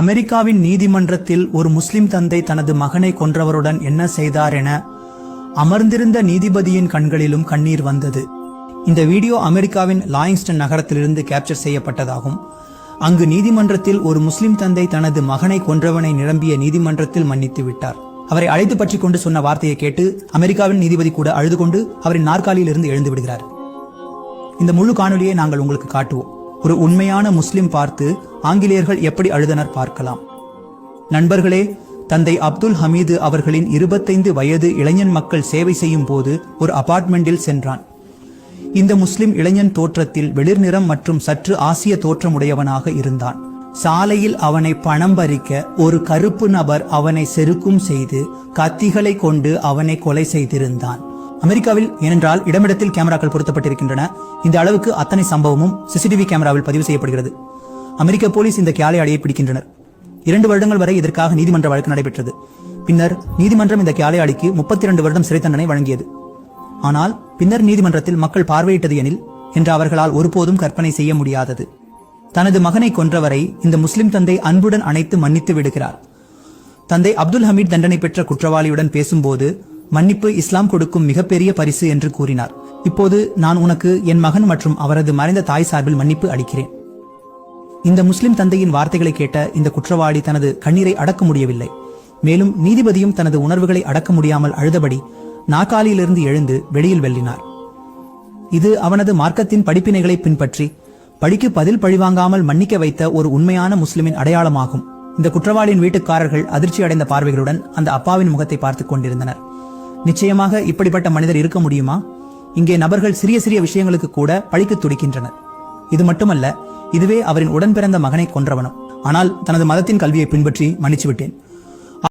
அமெரிக்காவின் நீதிமன்றத்தில் ஒரு முஸ்லிம் தந்தை தனது மகனை கொன்றவருடன் என்ன செய்தார் என அமர்ந்திருந்த நீதிபதியின் கண்களிலும் கண்ணீர் வந்தது. இந்த வீடியோ அமெரிக்காவின் லாயிங்ஸ்டன் நகரத்திலிருந்து கேப்சர் செய்யப்பட்டதாகும். அங்கு நீதிமன்றத்தில் ஒரு முஸ்லிம் தந்தை தனது மகனை கொன்றவனை நிரம்பிய நீதிமன்றத்தில் மன்னித்து விட்டார். அவரை அழைத்து பற்றி கொண்டு சொன்ன வார்த்தையை கேட்டு அமெரிக்காவின் நீதிபதி கூட அழுது கொண்டு அவரின் நாற்காலியிலிருந்து எழுந்து விடுகிறார். இந்த முழு காணொலியை நாங்கள் உங்களுக்கு காட்டுவோம். ஒரு உண்மையான முஸ்லிம் பார்த்து ஆங்கிலேயர்கள் எப்படி அழுதனர் பார்க்கலாம். நண்பர்களே தந்தை அப்துல் ஹமீது அவர்களின் இருபத்தைந்து வயது இளைஞன் மக்கள் சேவை செய்யும் போது ஒரு அபார்ட்மெண்டில் சென்றான். இந்த முஸ்லிம் இளைஞன் தோற்றத்தில் வெளிர் நிறம் மற்றும் சற்று ஆசிய தோற்றமுடையவனாக இருந்தான். சாலையில் அவனை பணம் பறிக்க ஒரு கருப்பு நபர் அவனை செருக்கும் செய்து கத்திகளை கொண்டு அவனை கொலை செய்திருந்தான். அமெரிக்காவில் ஏனென்றால் இடமிடத்தில் கேமராக்கள் பொருத்தப்பட்டிருக்கின்றன. இந்த அளவுக்கு அத்தனை சம்பவமும் சிசிடிவி கேமராவில் பதிவு செய்யப்படுகிறது. அமெரிக்க போலீஸ் இந்த கேளையாளியை பிடிக்கின்றனர். இரண்டு வருடங்கள் வரை இதற்காக நீதிமன்ற வழக்கு நடைபெற்றது. பின்னர் நீதிமன்றம் இந்த கேளையாளிக்கு முப்பத்தி இரண்டு வருடம் சிறை தண்டனை வழங்கியது. ஆனால் பின்னர் நீதிமன்றத்தில் மக்கள் பார்வையிட்டது எனில் என்று அவர்களால் ஒருபோதும் கற்பனை செய்ய முடியாதது. தனது மகனை கொன்றவரை இந்த முஸ்லிம் தந்தை அன்புடன் அணைத்து மன்னித்து விடுகிறார். தந்தை அப்துல் ஹமீத் தண்டனை பெற்ற குற்றவாளியுடன் பேசும்போது மன்னிப்பு இஸ்லாம் கொடுக்கும் மிகப்பெரிய பரிசு என்று கூறினார். இப்போது நான் உனக்கு என் மகன் மற்றும் அவரது மறைந்த தாய் சார்பில் மன்னிப்பு அளிக்கிறேன். இந்த முஸ்லிம் தந்தையின் வார்த்தைகளை கேட்ட இந்த குற்றவாளி தனது கண்ணீரை அடக்க முடியவில்லை. மேலும் நீதிபதியும் தனது உணர்வுகளை அடக்க முடியாமல் அழுதபடி நாக்காலியிலிருந்து எழுந்து வெளியில் வெள்ளினார் இது அவனது மார்க்கத்தின் படிப்பினைகளை பின்பற்றி பழிக்கு பதில் பழிவாங்காமல் மன்னிக்க வைத்த ஒரு உண்மையான முஸ்லிமின் அடையாளமாகும். இந்த குற்றவாளியின் வீட்டுக்காரர்கள் அதிர்ச்சி அடைந்த பார்வைகளுடன் அந்த அப்பாவின் முகத்தை பார்த்துக் கொண்டிருந்தனர். நிச்சயமாக இப்படிப்பட்ட மனிதர் இருக்க முடியுமா? இங்கே நபர்கள் சிறிய சிறிய விஷயங்களுக்கு கூட பழிக்கு துடிக்கின்றனர். இது மட்டுமல்ல இதுவே அவரின் உடன் பிறந்த மகனை கொன்றவனும். ஆனால் தனது மதத்தின் கல்வியை பின்பற்றி மன்னிச்சு விட்டேன்